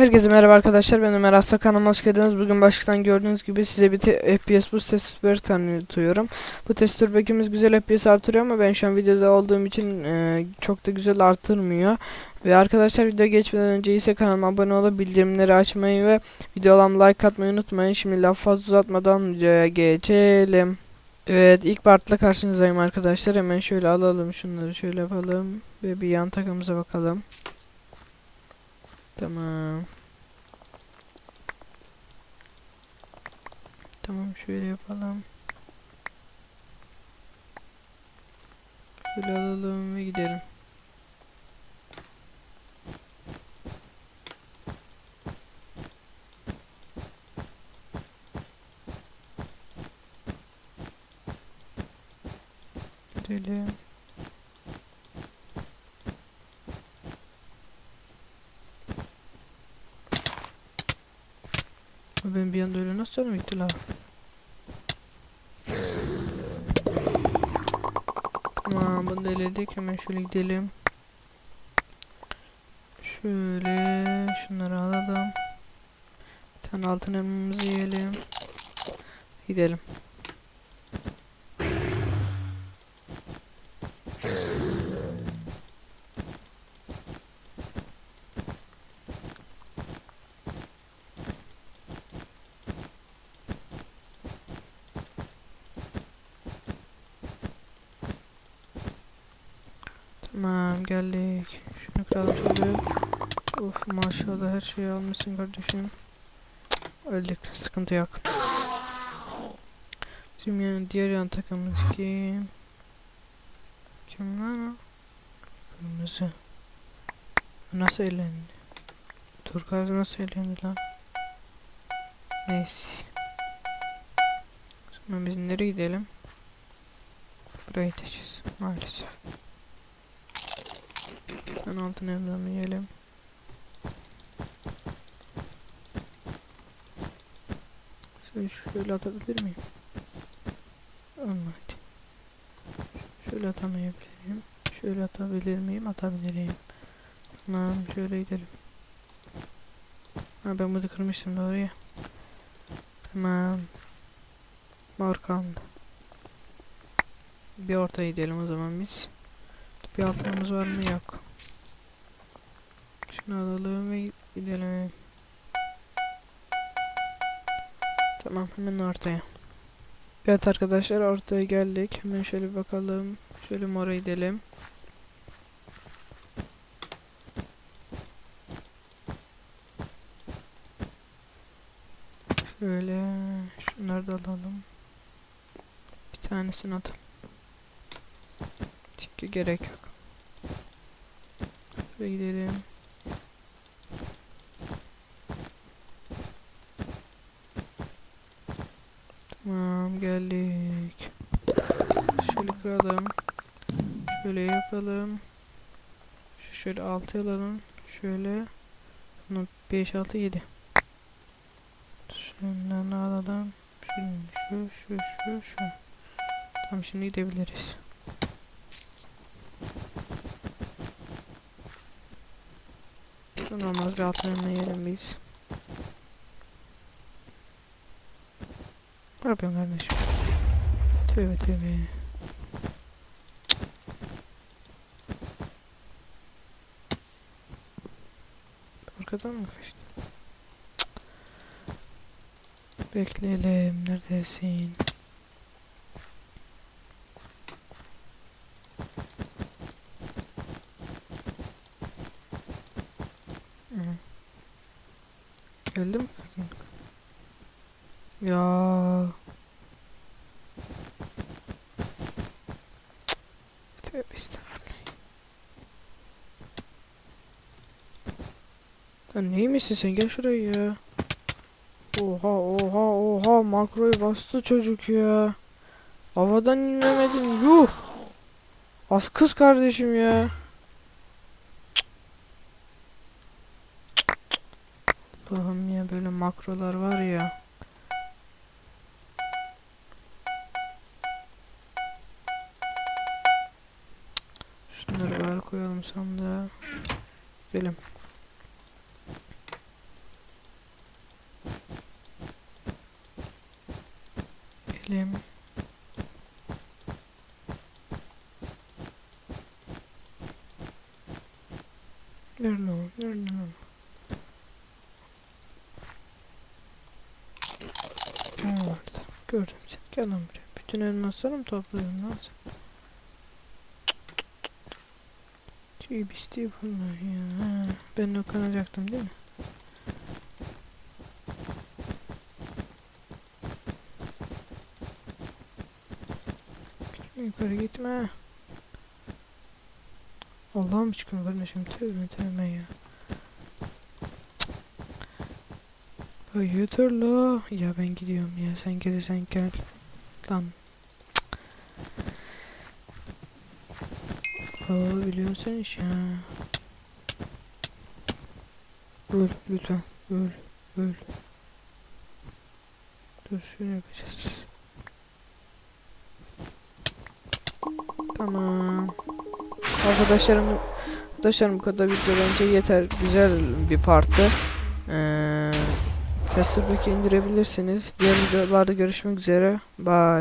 Herkese merhaba arkadaşlar ben Ömer Asla kanalıma hoş geldiniz. Bugün başlıktan gördüğünüz gibi size bir FPS boost testörü tanıtıyorum. Bu testör bekimiz güzel FPS artırıyor ama ben şu an videoda olduğum için e, çok da güzel artırmıyor. Ve arkadaşlar video geçmeden önce ise kanalıma abone olup bildirimleri açmayı ve videolarıma like atmayı unutmayın. Şimdi laf fazla uzatmadan videoya geçelim. Evet ilk partla karşınızdayım arkadaşlar. Hemen şöyle alalım şunları şöyle yapalım. Ve bir yan takımıza bakalım. Tamam. Tamam şöyle yapalım. Şöyle alalım ve gidelim. Gidelim. Ben bir anda öyle nasıl canım gitti la? Tamam bunu da hemen şöyle gidelim. Şöyle şunları alalım. Bir tane altın elmamızı yiyelim. Gidelim. Tamam geldik. Şunu kıralım şöyle. Of maşallah her şeyi almışsın kardeşim. Öldük. Sıkıntı yok. Bizim yani diğer yan takımımız kim? Kim lan o? Kırmızı. Nasıl elendi? Turkuaz nasıl elendi lan? Neyse. Şimdi biz nereye gidelim? Buraya gideceğiz maalesef. Ben altın elmamı yiyelim. Şöyle şöyle atabilir miyim? Olmadı. Şöyle atamayabilirim. Şöyle atabilir miyim? Atabilirim. Tamam şöyle gidelim. Ha ben bunu kırmıştım doğru ya. Tamam. Mor kaldı. Bir ortaya gidelim o zaman biz. Bir altınımız var mı? Yok. Şunu alalım ve gidelim. Tamam hemen ortaya. Evet arkadaşlar ortaya geldik. Hemen şöyle bakalım. Şöyle mora gidelim. Şöyle şunları da alalım. Bir tanesini atalım. Çünkü gerek yok. Şöyle gidelim. Tamam geldik. Şöyle kıralım. Şöyle yapalım. Şu şöyle 6 alalım. Şöyle. Bunu 5 6 7. Şundan alalım. Şu şu şu şu. Tamam şimdi gidebiliriz. Şunu olmaz elma yiyelim biz. Ne kardeşim? Tövbe tövbe. Arkadan mı kaçtı? Bekleyelim. Neredesin? Geldi mi? Ya. Tövbe estağfurullah. Lan neymişsin sen gel şuraya ya. Oha oha oha makroyu bastı çocuk ya. Havadan inemedin yuh. Az kız kardeşim ya. Allah'ım ya böyle makrolar var ya. Şunları var koyalım sandığa. Gidelim. Gidelim. Görünüm, görünüm. Gördüm seni. Gel lan buraya. Bütün elmasları mı topladın lan sen? Şey bisti bunlar ya. Ben dokanacaktım değil mi? Yukarı gitme. Allah'ım çıkın kardeşim tövbe tövbe ya. Hayırdır la? Ya ben gidiyorum ya sen gelirsen gel. Lan. Aa biliyorsun sen iş ya. Öl lütfen öl öl. Dur şöyle yapacağız. Tamam. Arkadaşlarım arkadaşlarım bu kadar video bence yeter. Güzel bir parti. Ee, Tester Pack'i indirebilirsiniz. Diğer videolarda görüşmek üzere. Bye.